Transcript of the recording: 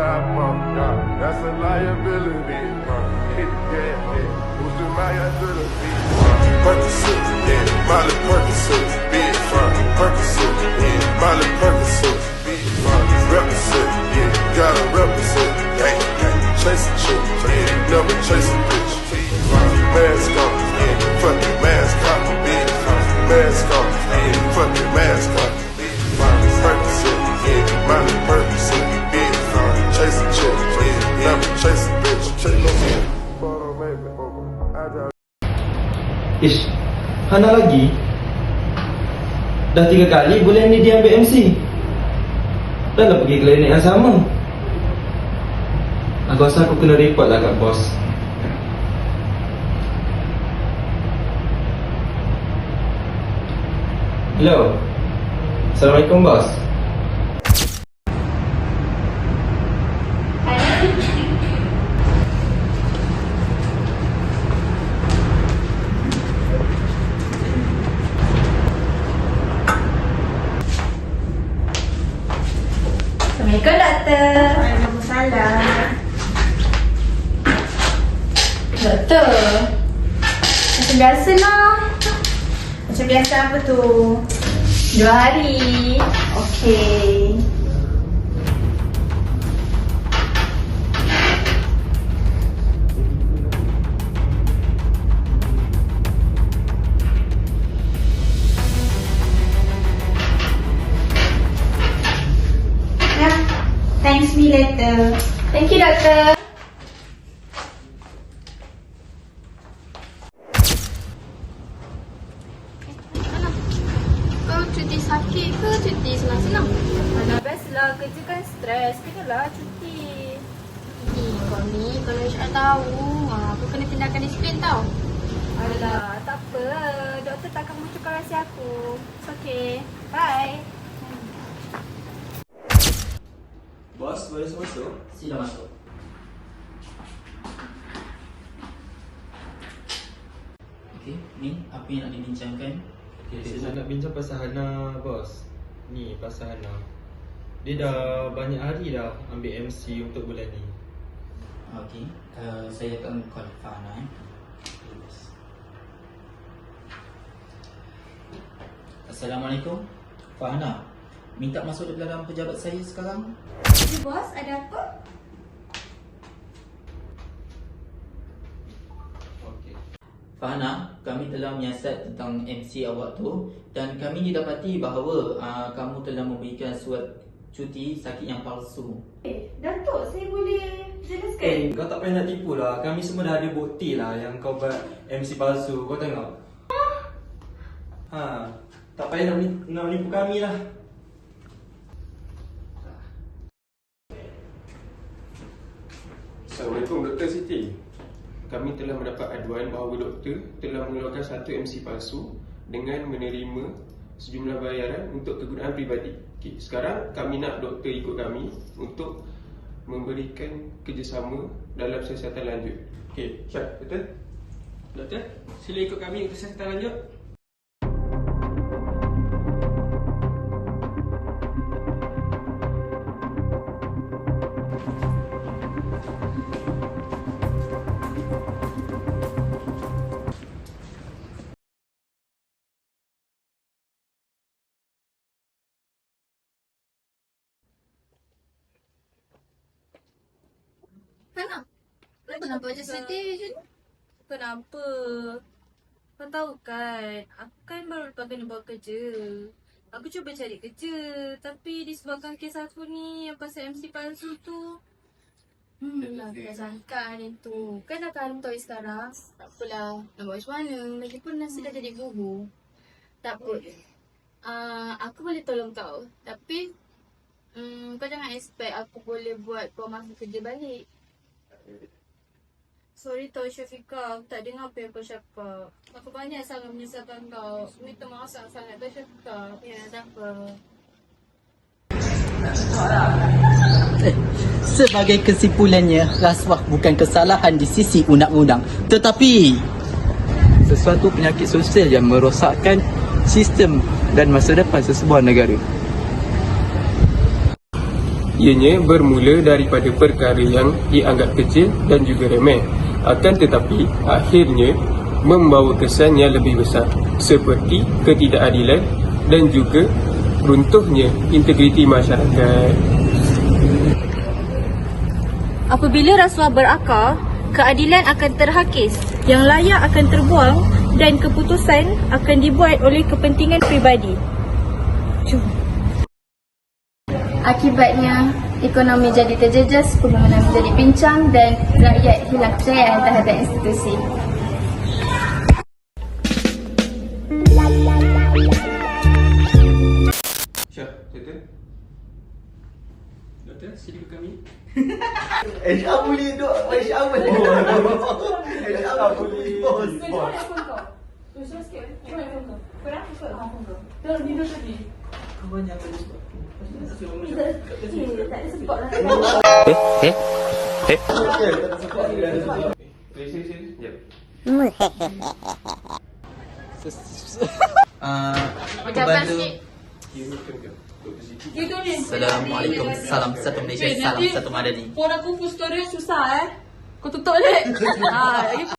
top off, yeah. That's a liability, uh. Yeah. Boost your mind to the beat, uh. Percocet, yeah. Molly Percocet, big fun. Percocet, yeah. Molly Percocet, big fun. Represent, yeah. Gotta represent, gang, gang. Chase a yeah. Never chase a bitch. Mask Ish, Hana lagi? Dah tiga kali bulan ni dia ambil MC Dah lah pergi klinik yang sama. Aku rasa aku kena report lah kat bos. Hello. Assalamualaikum bos Doktor. Macam biasa lah. Macam biasa apa tu? Dua hari. Okey. Ya, thanks me later. Thank you doktor. Kau cuti sakit ke cuti senang-senang? Mana biasalah kerja kan stres. Kenalah cuti. Eh, kau ni kalau HR tahu, ah, aku kena tindakan disiplin tau. Alah, tak apa. Doktor takkan munculkan rahsia aku. It's okay. Bye. Bos, boleh masuk? Sila masuk. Okey, ni apa yang nak dibincangkan? Okay, saya nak bincang pasal Hana bos Ni pasal Hana Dia dah banyak hari dah ambil MC untuk bulan ni Okey, uh, saya akan call Fahana eh. Assalamualaikum. Fahana, minta masuk dalam pejabat saya sekarang. Ya bos, ada apa? Fahana, kami telah menyiasat tentang MC awak tu dan kami didapati bahawa uh, kamu telah memberikan surat cuti sakit yang palsu. Eh, Datuk, saya boleh jelaskan? Eh, kau tak payah nak tipu lah Kami semua dah ada bukti lah yang kau buat MC palsu Kau tengok Ha, tak payah nak, nak menipu kami lah Assalamualaikum Dr. Siti. Kami telah mendapat aduan bahawa doktor telah mengeluarkan satu MC palsu dengan menerima sejumlah bayaran untuk kegunaan peribadi. Okey, sekarang kami nak doktor ikut kami untuk memberikan kerjasama dalam siasatan lanjut. Okey, Syah, betul? Doktor, sila ikut kami untuk siasatan lanjut. Kenapa macam sedih macam ni? Kenapa? Kau tahu kan, aku kan baru lepas kena buat kerja. Aku cuba cari kerja, tapi disebabkan kes aku ni yang pasal MC palsu tu. Hmm, lah, tak sangka ni tu. Kan dah karam tahu sekarang. Tak apalah, nak buat macam mana. Lagipun nasi dah jadi guru. Tak apa. Uh, aku boleh tolong kau. Tapi, um, kau jangan expect aku boleh buat kau masuk kerja balik. Sorry tau Syafiqah, aku tak dengar apa yang kau cakap. Aku banyak sangat menyesalkan kau. Minta maaf sangat-sangat tau Syafiqah. Ya, tak apa. Sebagai kesimpulannya, rasuah bukan kesalahan di sisi undang-undang tetapi sesuatu penyakit sosial yang merosakkan sistem dan masa depan sesebuah negara. Ianya bermula daripada perkara yang dianggap kecil dan juga remeh Akan tetapi akhirnya membawa kesan yang lebih besar Seperti ketidakadilan dan juga runtuhnya integriti masyarakat Apabila rasuah berakar, keadilan akan terhakis, yang layak akan terbuang dan keputusan akan dibuat oleh kepentingan peribadi. Akibatnya, ekonomi jadi terjejas, pembangunan menjadi pincang dan rakyat hilang kepercayaan terhadap institusi. Syah, doktor? Doktor, sini ke kami. HR boleh duk HR boleh HR boleh bos Sini, Assalamualaikum. Salam satu Malaysia Salam satu Madani. Orang aku story susah eh. Kau tutup je. ha,